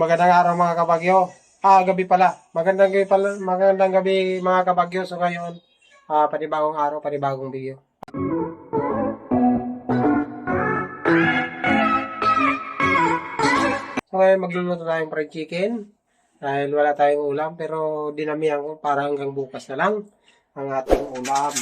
Magandang araw mga kabagyo. Ah, gabi pala. Magandang gabi pala, magandang gabi mga kabagyo. So ngayon, ah, panibagong araw, panibagong video. So ngayon magluluto tayong fried chicken. Dahil wala tayong ulam, pero dinamihan ko para hanggang bukas na lang ang ating ulam.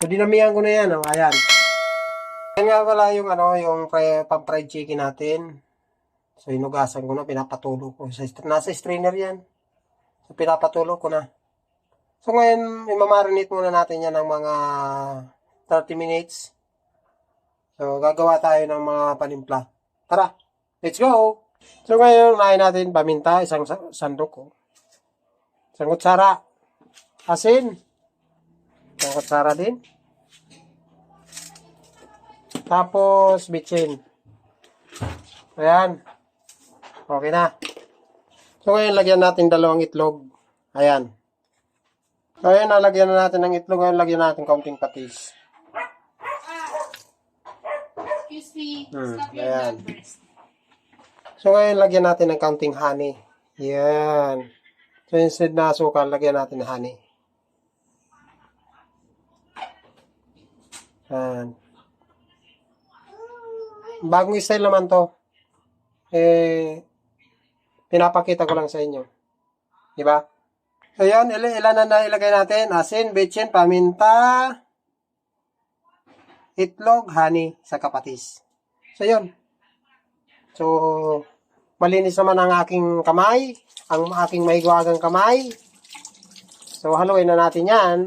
So dinamihan ko na yan, oh, ayan. Yan nga pala yung ano, yung fry, pang-fried chicken natin. So, inugasan ko na, pinapatulo ko. Sa, nasa strainer yan. So, pinapatulo ko na. So, ngayon, imamarinate muna natin yan ng mga 30 minutes. So, gagawa tayo ng mga panimpla. Tara, let's go! So, ngayon, unahin natin paminta, isang sa- sandok ko. Isang kutsara. Asin. Isang kutsara din. Tapos, bitchin. Ayan. Okay na. So, ngayon, lagyan natin dalawang itlog. Ayan. So, ayan, nalagyan na natin ng itlog. Ngayon, lagyan natin kaunting patis. Excuse me, Hmm, ayan. So, ngayon, lagyan natin ng kaunting honey. Yan. So, instead na asukal, lagyan natin ng honey. Yan. Bagong style naman to. Eh, pinapakita ko lang sa inyo. Di ba? So, yan. Il- ilan na ilagay natin? Asin, betchin, paminta, itlog, honey, sa kapatis. So, yun. So, malinis naman ang aking kamay, ang aking mahiwagang kamay. So, haluin na natin yan.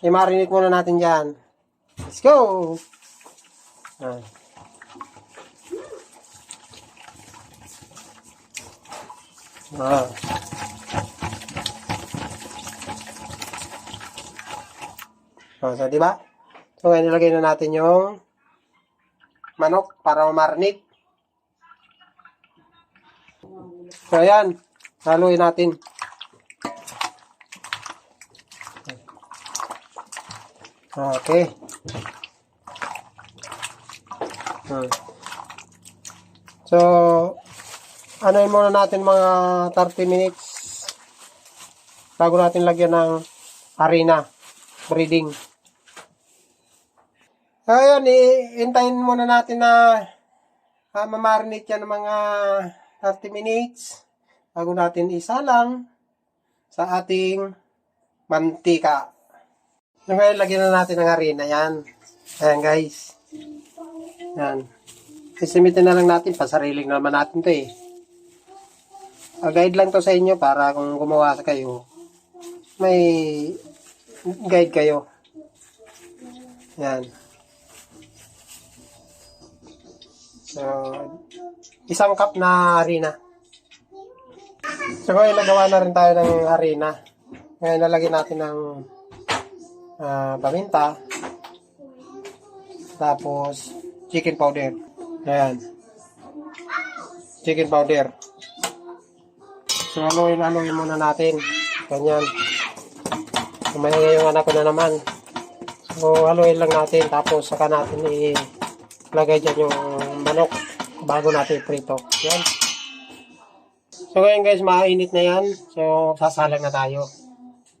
I-marinate muna natin yan. Let's go! Ah. Ah. Oh, so, di ba? So, ngayon nilagay na natin yung manok para marinate. So, ayan. Haluin natin. Okay. Hmm. So, ano yun muna natin mga 30 minutes bago natin lagyan ng harina breeding. Ayan, iintayin muna natin na uh, mamarinate yan ng mga 30 minutes bago natin isalang sa ating mantika. Ngayon, lagyan na natin ng harina. Yan. Ayan, guys. Yan. Isimitin na lang natin. Pasariling naman natin to eh. A guide lang to sa inyo para kung gumawa kayo, may guide kayo. Yan. So, isang cup na harina. So, ngayon nagawa na rin tayo ng harina. Ngayon nalagyan natin ng ah, paminta. Tapos, chicken powder. Ayan. Chicken powder. So, haluin-haluin muna natin. Ganyan. Kumahinga yung anak ko na naman. So, haluin lang natin. Tapos, saka natin ilagay dyan yung manok bago natin prito. Yan. So, ngayon guys, mainit na yan. So, sasalang na tayo.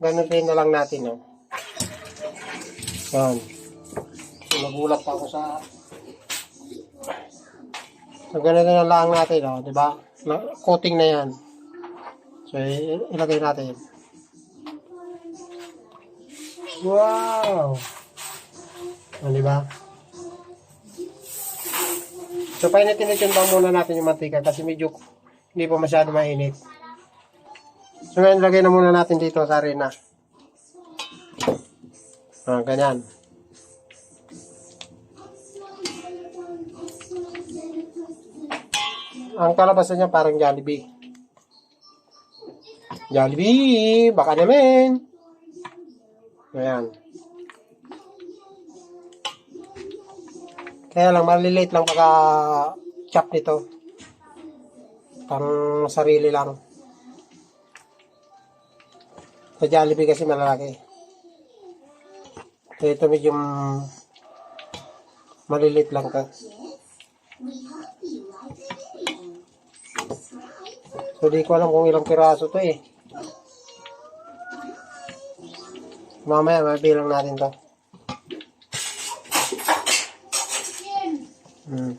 Ganun na lang natin, no? Yan. So, nagulat pa ako sa... So, ganun na lang natin, no? Diba? Na, coating na yan. So, ilagay natin. Wow! O, diba? So, painitin-itin pa muna natin yung mantika kasi medyo hindi pa masyado mainit. So, ngayon, lagay na muna natin dito sa arena. Ah, ganyan. Ang kalabasan niya parang Jollibee. Jollibee! Baka naman! Ayan. Kaya lang, maliliit lang pagka chop nito. Pang sarili lang. Sa Jollibee kasi malalaki. So, ito medyo maliliit lang ka. So, di ko alam kung ilang piraso to eh. Mamaya, mabilang natin to. Hmm.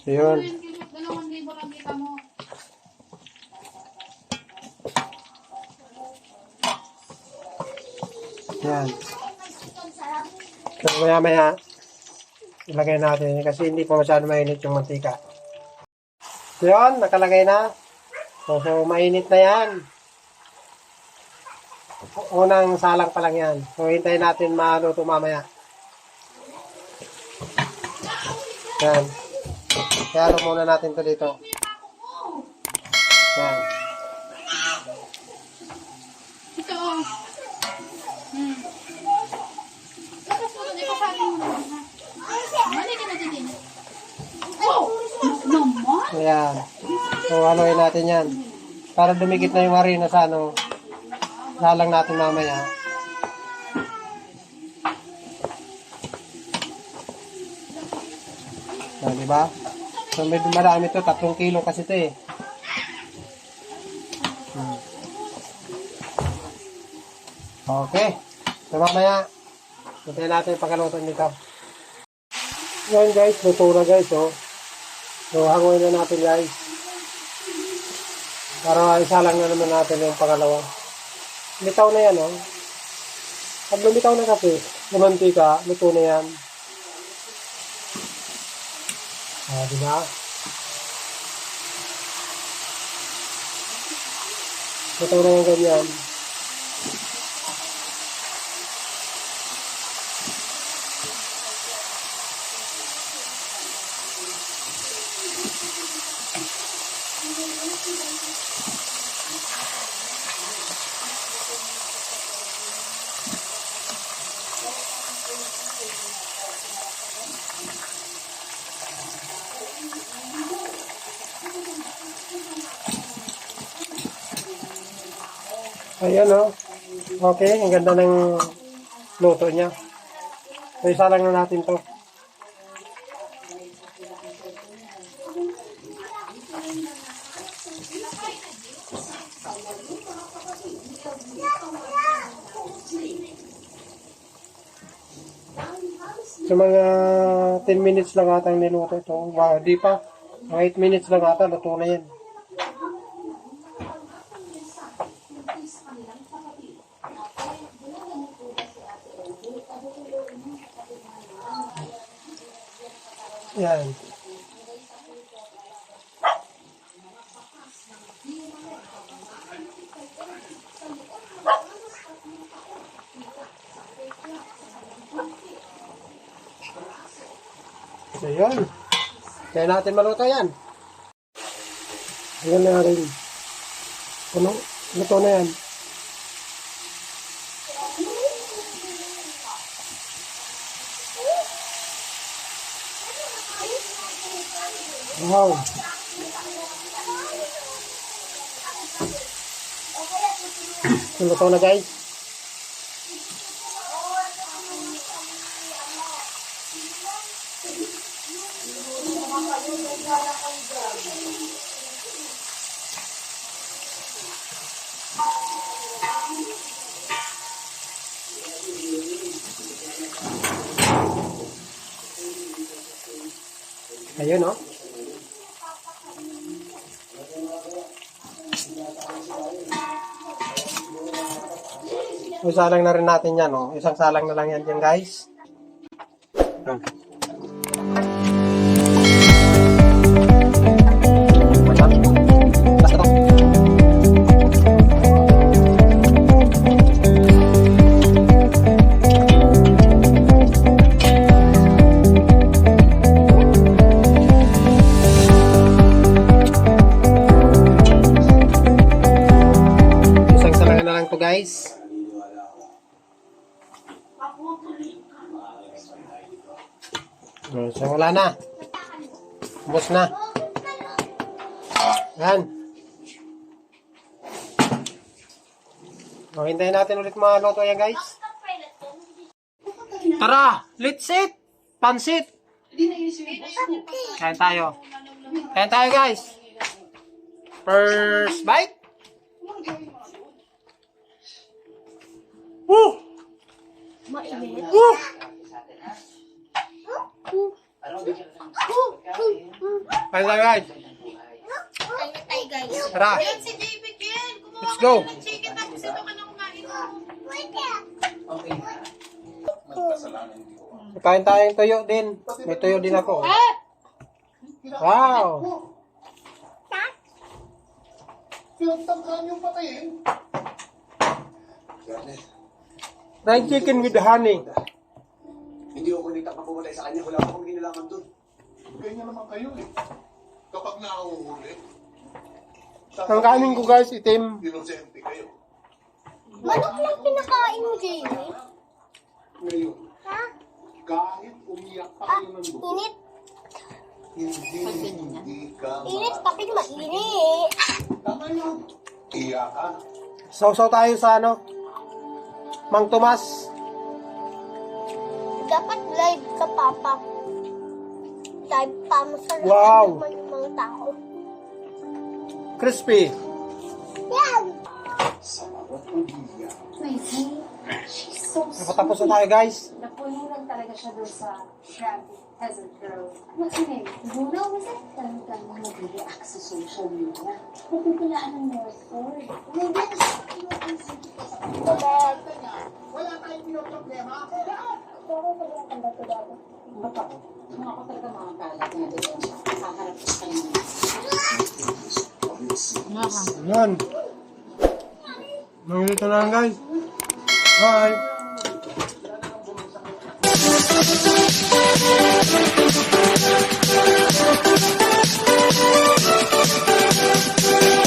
So, yun. Yan. So, maya maya, ilagay natin kasi hindi pa masyado mainit yung mantika. So, yun, nakalagay na. So, so mainit na yan. Unang salang pa lang yan. So, hintayin natin maano ito mamaya. Yan. Kaya muna natin to dito. Yan. Ito, oh. Hmm. Ayan. So, haluin natin yan. Para dumikit na yung harina sa ano. Salang natin mamaya. Yan, di ba? So, medyo marami to. Tatlong kilo kasi to eh. Hmm. Okay. So, mamaya, hintayin natin yung pagkaluto nito. Yan guys, luto na guys, oh. So, hanguin na natin guys. Para isa lang na naman natin yung pangalawa. Litaw na yan, oh. Pag lumitaw na kasi, lumantika, luto na yan. Ah, di ba? Luto na yung ganyan. Ayan, oh. Okay, ang ganda ng luto niya. So, isa lang na natin to. Sa mga 10 minutes lang ata ang niluto ito. Wow, di pa. Mga 8 minutes lang ata, luto na yan. Yan. So, yun. Kaya natin maluto yan. Ayan na rin. Ano? Luto na yan. Wow. Luto na guys. Ayun, oh. So, salang na rin natin yan, oh. Isang salang na lang yan dyan, guys. Basta Yan. O, hintayin natin ulit mga luto yan guys. Tara! Let's eat! Pansit! Kain tayo. Kain tayo guys. First bite. Woo! Woo! Kain tayo guys. Tayo guys. Tara. Yan si JB Ken. Kumuha Let's go. ng chicken tapos ito ka na kumain mo. Kain tayong tuyo din. May tuyo din ako. Wow! Pinagtangkaan yung patayin. Fried chicken with honey. Hindi ako nita pa pumatay sa kanya. Wala akong ginalaman doon. Ganyan naman kayo eh. Kapag nahuhuli, Ang kanin ko guys, itim. inosente kayo. Manok lang pinakain mo, JB. Ngayon, Ha? kahit umiyak pa Ah, kayo ng buko, init. hindi, hindi ka Init kapit mainit. Tama yun. Iyakan. Sausaw tayo sa ano? Mang Tomas. Dapat live ka, Papa. Live pa, masarap Wow. naman yung mga tao. Sweet. Nakatapos na tayo guys. Napuno lang talaga siya doon sa shabby peasant girl. What's her name? Luna, was it? Talagang nag-react sa social media. Napipilaan ng Northford. Hindi na siya Bebek. wala tayong pinoproblema. Pero sobrang tanda ko dati. Bata ko. Mga ko talaga mga kalat na doon. Kakarap sa kanya. Yan. Nanginito na lang guys. Bye.